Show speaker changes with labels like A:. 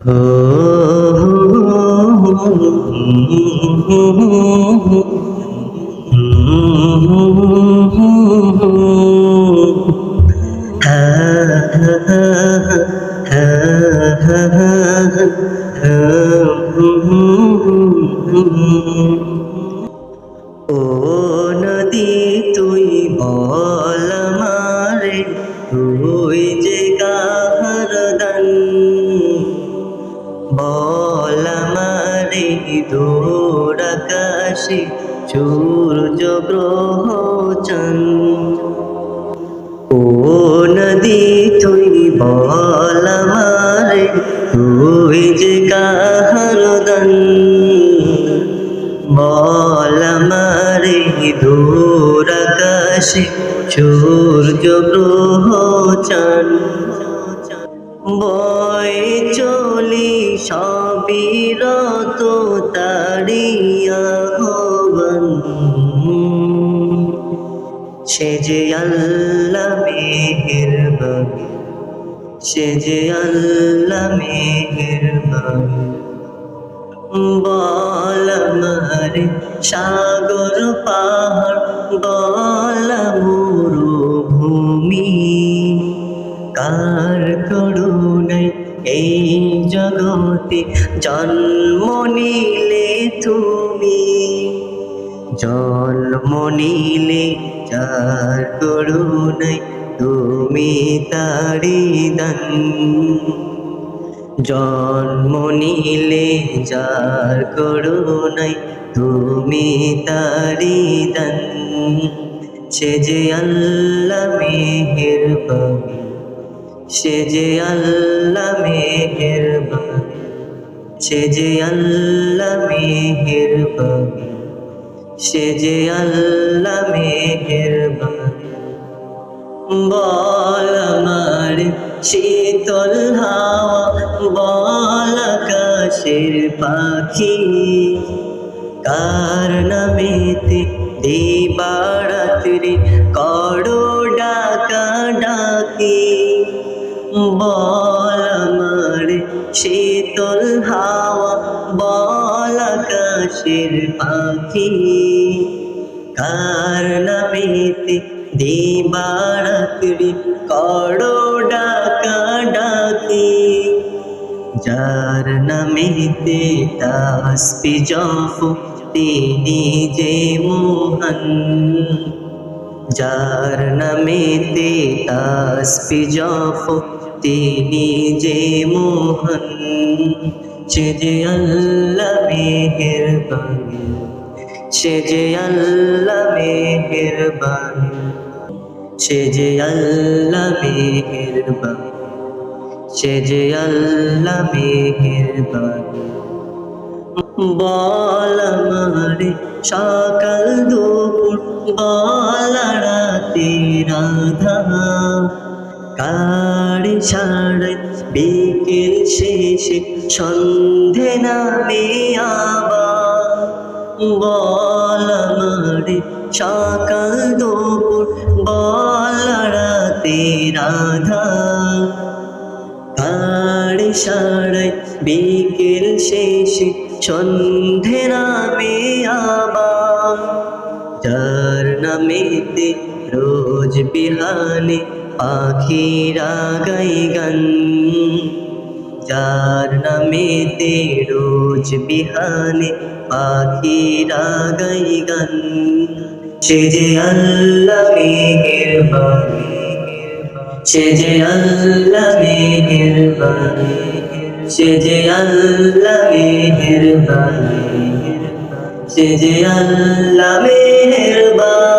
A: ও দূর সূর্য, গ্রহ, চন্দ্র। ও নদী, তুই বল মারে তুই যে কাহার দান। বল মারে দূর সূর্য, গ্রহ চান বয় সবিরত তারিয়া হবন সে যে আল্লাহ মেহেরবান, সে যে আল্লাহ মেহেরবান। বল মারে সাগর পাহাড়, বল মরুভূমি কার করুণায় এই জগতে জন্ম নিলে তুমি। জন্ম নিলে যার করুণায় তুমি তারি দান। জন্ম নিলে যার করুণাই তুমি তারি দান। সে যে আল্লাহ মেহেরবান সে যে আল্লাহ মেহেরবান, সে যে আল্লাহ মেহেরবান, সে যে আল্লাহ মেহেরবান। বল আমার শীতল হাওয়া, বল আকাশের পাখি। কার নামেতে দিবারাত্রি করো ডাকা ডাকি? বল আমার শীতল হাওয়া, বল আকাশের পাখি। কার নামেতে দিবারাত্রি করো ডাকা ডাকি? যার নামেতে তাসপি জফ, তিনি যে মোহন। যার নামেতে তাসপি জফ তিনি যে মোহন, সে যে আল্লাহ মেহেরবান, সে যে আল্লাহ মেহেরবান, সে যে আল্লাহ মেহেরবান, সে যে আল্লাহ মেহেরবান। বল সকাল দুপুর, বল রাতে রাধা কারি সাড়ে বিকেল শেষে সন্ধে নামে আবার বল আমারে। সকাল দুপুর, বল রাতে রাধা। কাড়ি সাড়াই বিকেল শেষে সন্ধে নামে আবার? যার নামেতে রোজ বিহানে পাখিরা গাই গান যার নামেতে রোজ বিহানে পাখিরা গাই গান সে যে আল্লাহ মেহেরবান, সে যে আল্লাহ মেহেরবান, সে যে আল্লাহ মেহেরবান, সে যে আল্লাহ মেহেরবান।